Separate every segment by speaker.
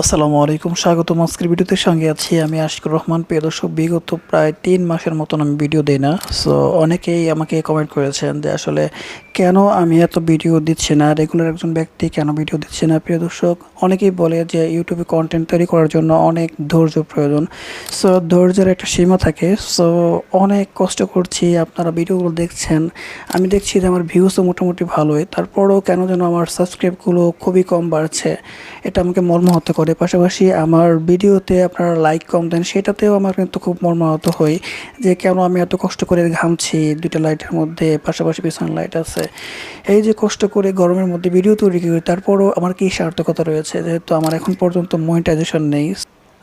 Speaker 1: আসসালামু আলাইকুম স্বাগত আজকের ভিডিওতে। সঙ্গে আছি আমি আশিকুর রহমান। প্রিয় দর্শক, বিগত প্রায় তিন মাসের মতন আমি ভিডিও দিই না। সো অনেকেই আমাকে কমেন্ট করেছেন যে আসলে কেন আমি এত ভিডিও দিচ্ছি না? রেগুলার একজন ব্যক্তি কেন ভিডিও দিচ্ছে না? প্রিয় দর্শক, অনেকেই বলে যে ইউটিউবে কন্টেন্ট তৈরি করার জন্য অনেক ধৈর্য প্রয়োজন। সো ধৈর্যের একটা সীমা থাকে। সো অনেক কষ্ট করছি, আপনারা ভিডিওগুলো দেখছেন। আমি দেখছি যে আমার ভিউসও মোটামুটি ভালোই। তারপরেও কেন যেন আমার সাবস্ক্রাইবগুলো খুবই কম বাড়ছে। এটা আমাকে মর্মাহত করে। পাশাপাশি আমার ভিডিওতে আপনারা লাইক কম দেন সেটাতেও আমার কিন্তু খুব মর্মাহত হই যে কেন আমি এত কষ্ট করে ঘামছি দুইটা লাইটের মধ্যে, পাশাপাশি পিছনে লাইট আছে। এই যে কষ্ট করে গরমের মধ্যে ভিডিও তৈরি করি, তারপরও আমার কি সার্থকতা রয়েছে? যেহেতু আমার এখন পর্যন্ত মনিটাইজেশন নেই।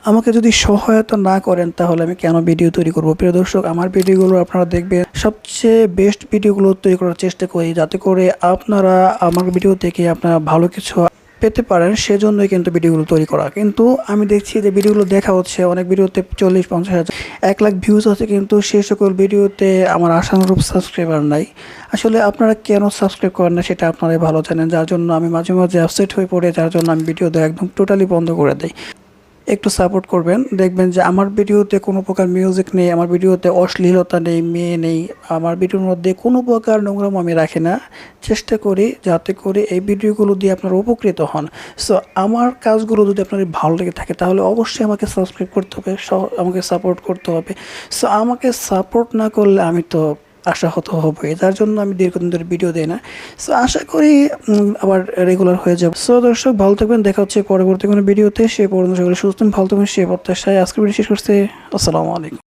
Speaker 1: আমাকে যদি সহায়তা না করেন তাহলে আমি কেন ভিডিও তৈরি করব? প্রিয় দর্শক, আমার ভিডিওগুলো আপনারা দেখবেন। সবচেয়ে বেস্ট ভিডিওগুলো তৈরি করার চেষ্টা করি, যাতে করে আপনারা আমার ভিডিও থেকে আপনারা ভালো কিছু পেতে পারেন, সেজন্যই কিন্তু ভিডিওগুলো তৈরি করা। কিন্তু আমি দেখছি যে ভিডিওগুলো দেখা হচ্ছে, অনেক ভিডিওতে চল্লিশ, পঞ্চাশ হাজার, এক লাখ ভিউজ আছে, কিন্তু সেই সকল ভিডিওতে আমার আশানুরূপ সাবস্ক্রাইবার নাই। আসলে আপনারা কেন সাবস্ক্রাইব করেন না, সেটা আপনারাই ভালো জানেন। যার জন্য আমি মাঝে মাঝে অ্যাপসেট হয়ে পড়ে, যার জন্য আমি ভিডিও দেওয়া একদম টোটালি বন্ধ করে দিই। একটু সাপোর্ট করবেন। দেখবেন যে আমার ভিডিওতে কোনো প্রকার মিউজিক নেই, আমার ভিডিওতে অশ্লীলতা নেই, মেয়ে নেই, আমার ভিডিওর মধ্যে কোনো প্রকার নোংরাম আমি রাখি না। চেষ্টা করি যাতে করে এই ভিডিওগুলো দিয়ে আপনারা উপকৃত হন। সো আমার কাজগুলো যদি আপনার ভালো লেগে থাকে, তাহলে অবশ্যই আমাকে সাবস্ক্রাইব করতে হবে আমাকে সাপোর্ট করতে হবে। সো আমাকে সাপোর্ট না করলে আমি তো আশাহত হবে। তার জন্য আমি দীর্ঘদিন ধরে ভিডিও দেই না। সো আশা করি আবার রেগুলার হয়ে যাবে। সো দর্শক, ভালো থাকবেন। দেখা হচ্ছে পরবর্তী কোনো ভিডিওতে সে পর্যন্ত সকলে সুস্থ ভালো থাকবেন সে প্রত্যাশায় আজকের ভিডিও শেষ করছে। আসসালামু আলাইকুম।